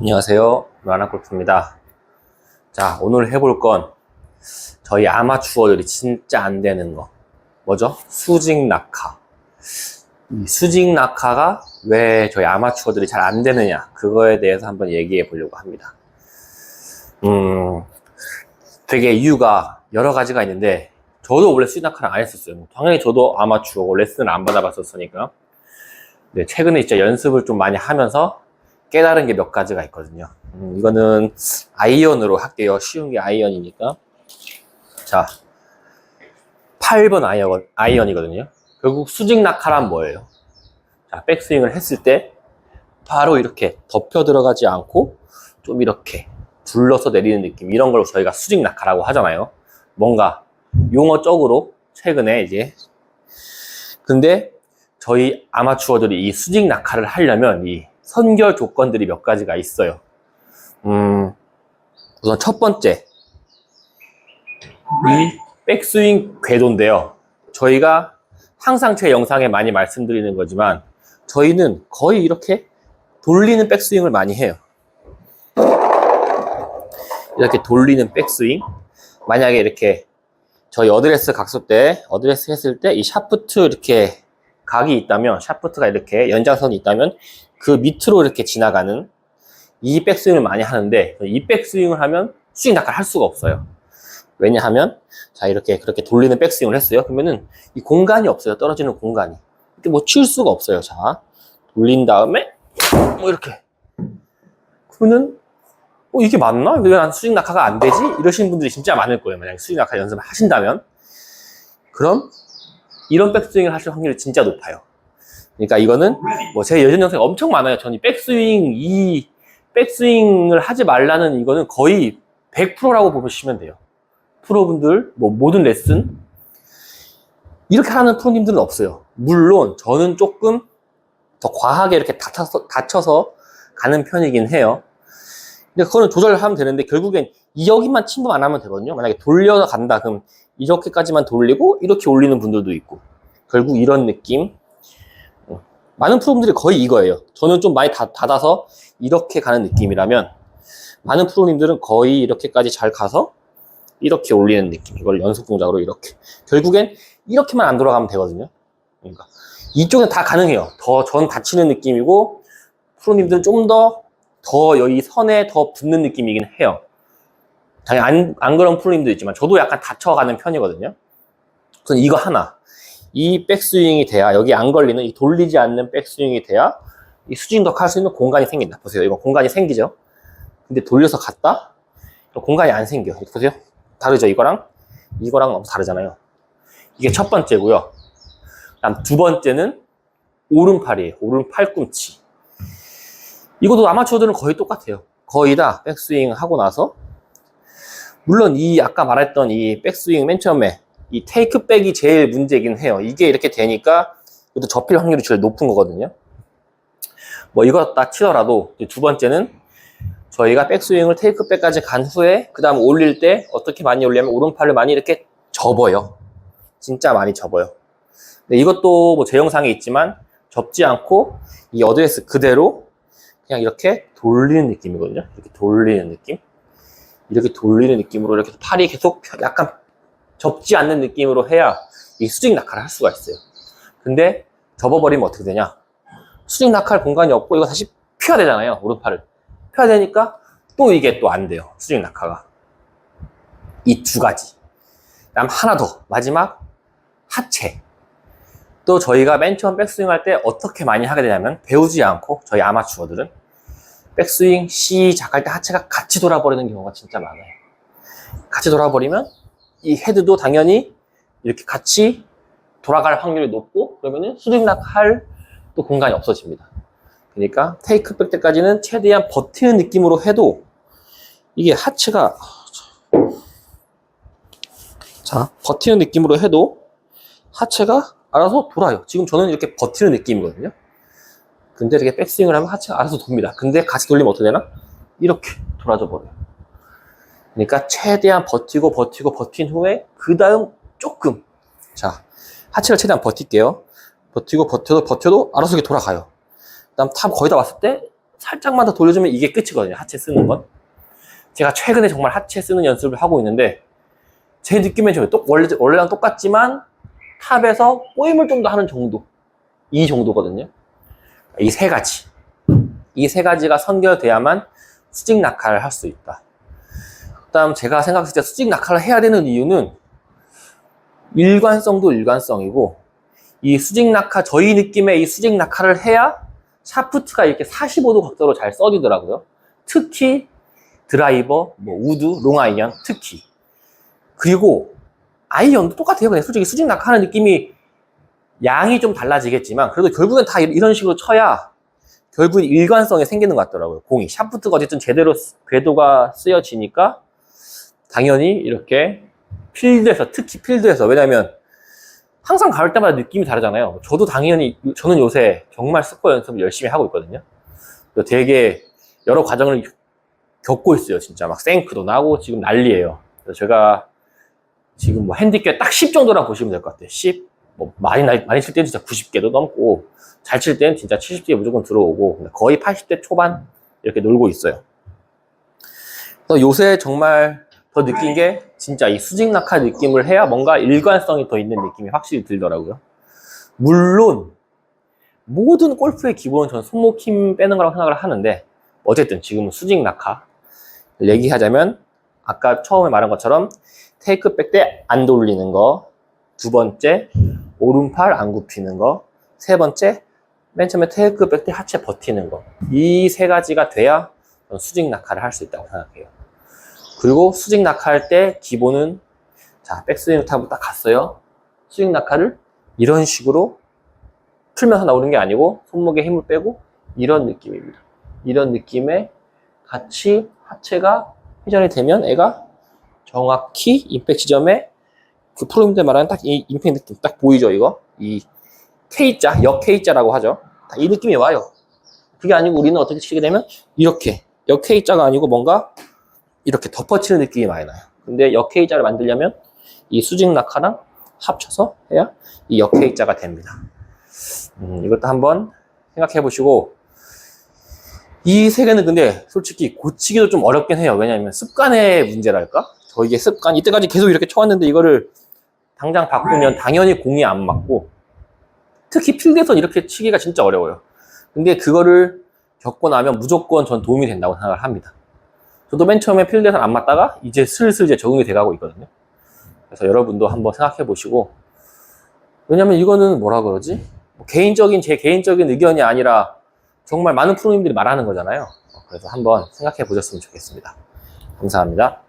안녕하세요. 라나골프입니다. 자, 오늘 해볼 건 저희 아마추어들이 진짜 안 되는 거. 뭐죠? 수직 낙하. 이 수직 낙하가 왜 저희 아마추어들이 잘 안 되느냐. 그거에 대해서 한번 얘기해 보려고 합니다. 음, 되게 이유가 여러 가지가 있는데, 저도 원래 수직 낙하를 안 했었어요. 당연히 저도 아마추어고 레슨을 안 받아봤었으니까. 네, 최근에 진짜 연습을 좀 많이 하면서 깨달은 게 몇 가지가 있거든요. 음, 이거는 아이언으로 할게요. 쉬운 게 아이언이니까. 자, 8번 아이언, 아이언이거든요. 결국 수직 낙하란 뭐예요? 자, 백스윙을 했을 때 바로 이렇게 덮여 들어가지 않고 좀 이렇게 불러서 내리는 느낌. 이런 걸 저희가 수직 낙하라고 하잖아요. 뭔가 용어적으로 최근에 이제 근데 저희 아마추어들이 이 수직 낙하를 하려면 이 선결 조건들이 몇 가지가 있어요. 음, 우선 첫 번째, 이 백스윙 궤도인데요. 저희가 항상 제 영상에 많이 말씀드리는 거지만, 저희는 거의 이렇게 돌리는 백스윙을 많이 해요. 이렇게 돌리는 백스윙. 만약에 이렇게 저희 어드레스 각소 때, 어드레스 했을 때 이 샤프트 이렇게 각이 있다면, 샤프트가 이렇게 연장선이 있다면, 그 밑으로 이렇게 지나가는 이 백스윙을 많이 하는데 이 백스윙을 하면 스윙 낙하를 할 수가 없어요. 왜냐하면 자 이렇게 그렇게 돌리는 백스윙을 했어요. 그러면은 이 공간이 없어요. 떨어지는 공간이. 이렇게 뭐 칠 수가 없어요. 자 돌린 다음에 뭐 이렇게 그러면은 어 이게 맞나? 왜난 스윙 낙하가 안 되지? 이러시는 분들이 진짜 많을 거예요. 만약 스윙 낙하 연습을 하신다면 그럼 이런 백스윙을 하실 확률이 진짜 높아요. 그러니까 이거는 뭐 제 예전 영상이 엄청 많아요. 저는 이 백스윙 이 백스윙을 하지 말라는 이거는 거의 100%라고 보시면 돼요. 프로분들 뭐 모든 레슨 이렇게 하는 프로님들은 없어요. 물론 저는 조금 더 과하게 이렇게 다쳐서, 다쳐서 가는 편이긴 해요. 근데 그거는 조절하면 되는데 결국엔 이 여기만 침범 안 하면 되거든요. 만약에 돌려서 간다 그럼 이렇게까지만 돌리고 이렇게 올리는 분들도 있고 결국 이런 느낌 많은 프로님들이 거의 이거예요. 저는 좀 많이 다, 닫아서 이렇게 가는 느낌이라면 많은 프로님들은 거의 이렇게까지 잘 가서 이렇게 올리는 느낌. 이걸 연속 동작으로 이렇게. 결국엔 이렇게만 안 돌아가면 되거든요. 그러니까 이쪽은 다 가능해요. 더 전 다치는 느낌이고 프로님들은 좀 더 더 여기 선에 더 붙는 느낌이긴 해요. 당연히 안, 안 그런 프로님도 있지만 저도 약간 다쳐가는 편이거든요. 그래서 이거 하나. 이 백스윙이 돼야 여기 안 걸리는 이 돌리지 않는 백스윙이 돼야 이 수직덕 할 수 있는 공간이 생긴다. 보세요. 이거 공간이 생기죠. 근데 돌려서 갔다 공간이 안 생겨. 보세요. 다르죠. 이거랑 이거랑 너무 다르잖아요. 이게 첫 번째고요. 그다음 두 번째는 오른팔이에요. 오른 팔꿈치. 이것도 아마추어들은 거의 똑같아요. 거의 다 백스윙 하고 나서 물론 이 아까 말했던 이 백스윙 맨 처음에 이 테이크백이 제일 문제긴 해요. 이게 이렇게 되니까 이것도 접힐 확률이 제일 높은 거거든요. 뭐 이거 딱 치더라도 두 번째는 저희가 백스윙을 테이크백까지 간 후에 그 다음 올릴 때 어떻게 많이 올리냐면 오른팔을 많이 이렇게 접어요. 진짜 많이 접어요. 근데 이것도 뭐 제 영상에 있지만 접지 않고 이 어드레스 그대로 그냥 이렇게 돌리는 느낌이거든요. 이렇게 돌리는 느낌. 이렇게 돌리는 느낌으로 이렇게 팔이 계속 약간 접지 않는 느낌으로 해야 이 수직 낙하를 할 수가 있어요. 근데 접어버리면 어떻게 되냐? 수직 낙하할 공간이 없고 이거 다시 펴야 되잖아요. 오른팔을. 펴야 되니까 또 이게 또 안 돼요. 수직 낙하가. 이 두 가지. 그다음 하나 더. 마지막 하체. 또 저희가 맨 처음 백스윙 할 때 어떻게 많이 하게 되냐면 배우지 않고 저희 아마추어들은 백스윙 시작할 때 하체가 같이 돌아버리는 경우가 진짜 많아요. 같이 돌아버리면 이 헤드도 당연히 이렇게 같이 돌아갈 확률이 높고 그러면은 수직낙할 또 공간이 없어집니다. 그러니까 테이크백 때까지는 최대한 버티는 느낌으로 해도 이게 하체가 자 버티는 느낌으로 해도 하체가 알아서 돌아요. 지금 저는 이렇게 버티는 느낌이거든요. 근데 이렇게 백스윙을 하면 하체가 알아서 돕니다. 근데 같이 돌리면 어떻게 되나? 이렇게 돌아져 버려요. 그러니까 최대한 버티고 버티고 버틴 후에 그 다음 조금 자 하체를 최대한 버틸게요. 버티고 버텨도 버텨도 알아서 이렇게 돌아가요. 그 다음 탑 거의 다 왔을 때 살짝만 더 돌려주면 이게 끝이거든요. 하체 쓰는 건. 제가 최근에 정말 하체 쓰는 연습을 하고 있는데 제 느낌엔 저 똑, 원래, 원래랑 똑같지만 탑에서 꼬임을 좀 더 하는 정도. 이 정도거든요. 이 세 가지. 이 세 가지가 선결돼야만 수직 낙하를 할 수 있다. 그 다음 제가 생각했을 때 수직 낙하를 해야 되는 이유는 일관성도 일관성이고 이 수직 낙하, 저희 느낌의 이 수직 낙하를 해야 샤프트가 이렇게 45도 각도로 잘 써지더라고요. 특히 드라이버, 뭐 우드, 롱아이언 특히. 그리고 아이언도 똑같아요. 그냥 솔직히 수직 낙하하는 느낌이 양이 좀 달라지겠지만 그래도 결국엔 다 이런 식으로 쳐야 결국은 일관성이 생기는 것 같더라고요. 공이 샤프트가 어쨌든 제대로 쓰- 궤도가 쓰여지니까 당연히 이렇게 필드에서 특히 필드에서 왜냐면 항상 가을 때마다 느낌이 다르잖아요. 저도 당연히 저는 요새 정말 스코어 연습을 열심히 하고 있거든요. 되게 여러 과정을 겪고 있어요. 진짜 막 생크도 나고 지금 난리예요. 제가 지금 뭐 핸디캡 딱 10 정도라 보시면 될 것 같아요. 10. 뭐 많이 나- 많이 칠 때는 진짜 90개도 넘고 잘 칠 때는 진짜 70개 무조건 들어오고 거의 80대 초반 이렇게 놀고 있어요. 요새 정말 더 느낀 게 진짜 이 수직 낙하 느낌을 해야 뭔가 일관성이 더 있는 느낌이 확실히 들더라고요. 물론 모든 골프의 기본은 저는 손목 힘 빼는 거라고 생각을 하는데 어쨌든 지금은 수직 낙하 얘기하자면 아까 처음에 말한 것처럼 테이크백 때 안 돌리는 거, 두 번째 오른팔 안 굽히는 거, 세 번째 맨 처음에 테이크백 때 하체 버티는 거. 이 세 가지가 돼야 수직 낙하를 할 수 있다고 생각해요. 그리고 수직 낙하할 때 기본은 자 백스윙 타고 딱 갔어요. 수직 낙하를 이런 식으로 풀면서 나오는 게 아니고 손목에 힘을 빼고 이런 느낌입니다. 이런 느낌에 같이 하체가 회전이 되면 애가 정확히 임팩 지점에 그 프로님들 말하는 딱 이 임팩 느낌 딱 보이죠 이거 이 K자 역 K자라고 하죠 딱이 느낌이 와요 그게 아니고 우리는 어떻게 치게 되면 이렇게 역 K자가 아니고 뭔가 이렇게 덮어치는 느낌이 많이 나요 근데 역 K자를 만들려면 이 수직 낙하랑 합쳐서 해야 이역 K자가 됩니다 음, 이것도 한번 생각해 보시고 이 세 개는 근데 솔직히 고치기도 좀 어렵긴 해요. 왜냐하면 습관의 문제랄까? 저 이게 습관, 이때까지 계속 이렇게 쳐왔는데 이거를 당장 바꾸면 당연히 공이 안 맞고 특히 필드에서 이렇게 치기가 진짜 어려워요. 근데 그거를 겪고 나면 무조건 전 도움이 된다고 생각을 합니다. 저도 맨 처음에 필드에서 안 맞다가 이제 슬슬 이제 적응이 돼가고 있거든요. 그래서 여러분도 한번 생각해 보시고 왜냐면 이거는 뭐라 그러지? 뭐 개인적인 제 개인적인 의견이 아니라 정말 많은 프로님들이 말하는 거잖아요. 그래서 한번 생각해 보셨으면 좋겠습니다. 감사합니다.